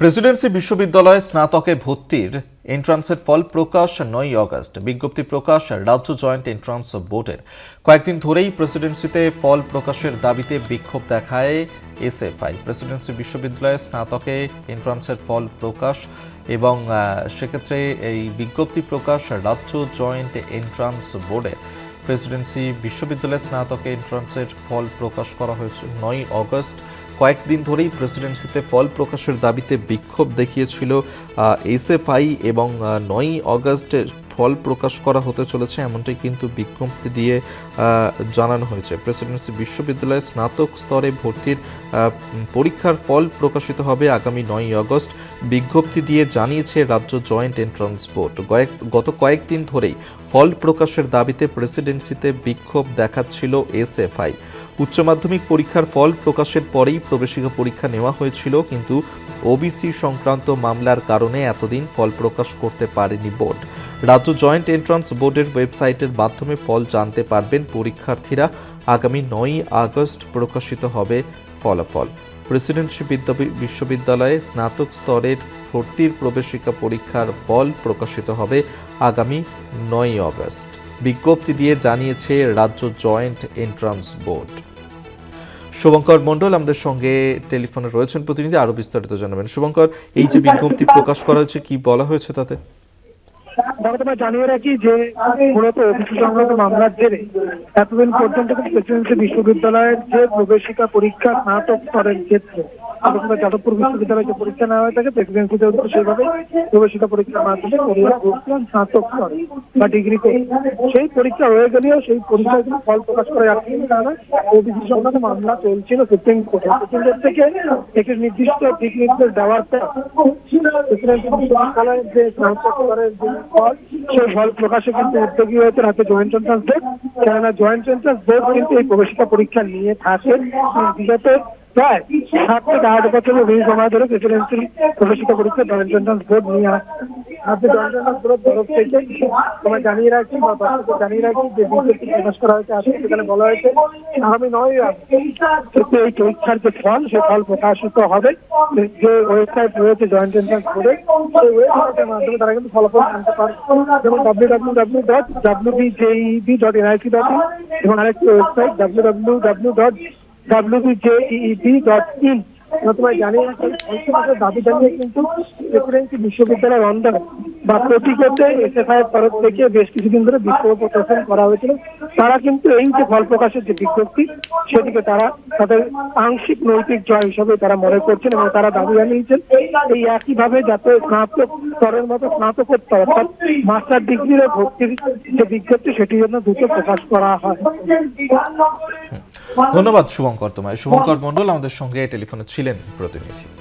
Presidency বিশ্ববিদ্যালয়ে স্নাতকে ভর্তির এন্ট্রান্সের ফল প্রকাশ নয় আগস্ট। বিজ্ঞপ্তি প্রকাশ রাজ্য জয়েন্ট এন্ট্রান্স বোর্ডের। কয়েকদিন ধরেই প্রেসিডেন্সিতে ফল প্রকাশের দাবিতে বিক্ষোভ দেখায় এসএফআই। প্রেসিডেন্সি বিশ্ববিদ্যালয়ে স্নাতকে এন্ট্রান্সের ফল প্রকাশ এবং সেক্ষেত্রে এই বিজ্ঞপ্তি প্রকাশ রাজ্য জয়েন্ট এন্ট্রান্স বোর্ডের প্রেসিডেন্সি বিশ্ববিদ্যালয়ে স্নাতকে এন্ট্রান্সের ফল প্রকাশ করা হয়েছে নয় অগস্ট কয়েকদিন ধরেই প্রেসিডেন্সিতে ফল প্রকাশের দাবিতে বিক্ষোভ দেখিয়েছিল এসএফআই এবং নয়ই অগস্ট ফল প্রকাশ করা হতে চলেছে এমনটাই কিন্তু বিজ্ঞপ্তি দিয়ে জানানো হয়েছে। প্রেসিডেন্সি বিশ্ববিদ্যালয়ে স্নাতক স্তরে ভর্তির পরীক্ষার ফল প্রকাশিত হবে আগামী নয়ই আগস্ট। বিজ্ঞপ্তি দিয়ে জানিয়েছে রাজ্য জয়েন্ট এন্ট্রান্স বোর্ড। কয়েক, গত কয়েকদিন ধরেই ফল প্রকাশের দাবিতে প্রেসিডেন্সিতে বিক্ষোভ দেখাচ্ছিল এসএফআই উচ্চ মাধ্যমিক পরীক্ষার ফল প্রকাশের পরেই প্রবেশিকা পরীক্ষা নেওয়া হয়েছিল, কিন্তু ওবিসি সংক্রান্ত মামলার কারণে এতদিন ফল প্রকাশ করতে পারেনি বোর্ড। রাজ্য জয়েন্ট এন্ট্রান্স বোর্ডের ওয়েবসাইটের মাধ্যমে ফল জানতে পারবেন পরীক্ষার্থীরা। আগামী নয়ই আগস্ট প্রকাশিত হবে ফলাফল। প্রেসিডেন্সি বিদ্যা- বিশ্ববিদ্যালয়ে স্নাতক স্তরের ভর্তির প্রবেশিকা পরীক্ষার ফল প্রকাশিত হবে আগামী নয়ই আগস্ট। বিজ্ঞপ্তি দিয়ে জানিয়েছে রাজ্য joint entrance board. Shubhankar Mondal আমাদের সঙ্গে টেলিফোনে রয়েছেন প্রতিনিধি, আরও বিস্তারিত জানাবেন। শুভঙ্কর, এই যে বিজ্ঞপ্তি প্রকাশ করা হয়েছে, কি বলা হয়েছে তাতে? জানিয়ে রাখি যে মূলত ওবিসি সংক্রান্ত মামলার জেরে এতদিন পর্যন্ত প্রেসিডেন্সি বিশ্ববিদ্যালয়ের যে প্রবেশিকা পরীক্ষা স্নাতক স্তরের ক্ষেত্রে যাদবপুর পরীক্ষা নেওয়া হয়ে থাকে প্রবেশিকা পরীক্ষার মাধ্যমে স্নাতক স্তরে বা সেই পরীক্ষা হয়ে গেলেও সেই কিন্তু ফল প্রকাশ করে ওবিসি সংক্রান্ত মামলা চলছিল সুপ্রিম কোর্টে। সুপ্রিম কোর্ট থেকে একটি নির্দিষ্ট নির্দেশ দেওয়ার পর উদ্যোগী জয়েন্ট এন্ট্রান্স বোর্ড। কেননা জয়েন্ট কিন্তু এই প্রবেশিকা পরীক্ষা নিয়ে থাকে। বিগত প্রায় সাত থেকে আট বছরের সময় ধরে প্রেসিডেন্সি প্রবেশিকা পরীক্ষা জয়েন্ট এন্ট্রান্স বোর্ড নিয়ে। রাজ্য জয়েন্ট তরফ থেকে তোমায় জানিয়ে রাখছি বা দর্শকদের জানিয়ে রাখছি যে বিজ্ঞপ্তি প্রকাশ করা হয়েছে, আজকে সেখানে বলা হয়েছে আগামী নয় এই পরীক্ষার যে ফল সেই ফল প্রকাশিত হবে। যে ওয়েবসাইট রয়েছে জয়েন্ট এন্ট্রান্স বোর্ডের সেই ওয়েবসাইটের মাধ্যমে তারা কিন্তু ফলাফল জানতে পারবে। যেমন W W W dot W B dot NIC dot এবং আরেকটি website W W W dot WBJEEB dot in তোমায় জানিয়ে দাবি জানিয়ে কিন্তু বিশ্ববিদ্যালয়ের অন্দর বা প্রতিকতে এসএফআই এর তরফ থেকে বেশ কিছুদিন ধরে বিক্ষোভ প্রদর্শন করা হয়েছিল। তারা কিন্তু এই যে ফল প্রকাশের যে বিজ্ঞপ্তি, সেটিকে তারা তাদের আংশিক নৈতিক জয় হিসেবে তারা মনে করছেন এবং তারা দাবি জানিয়েছেন এই যাতে স্নাতক স্তরের মতো স্নাতকোত্তর অর্থাৎ মাস্টার ডিগ্রির ভর্তির যে বিজ্ঞপ্তি যেন দ্রুত প্রকাশ করা হয়। ধন্যবাদ শুভঙ্কর তোমায়। শুভঙ্কর মন্ডল আমাদের সঙ্গে টেলিফোনে ছিলেন প্রতিনিধি।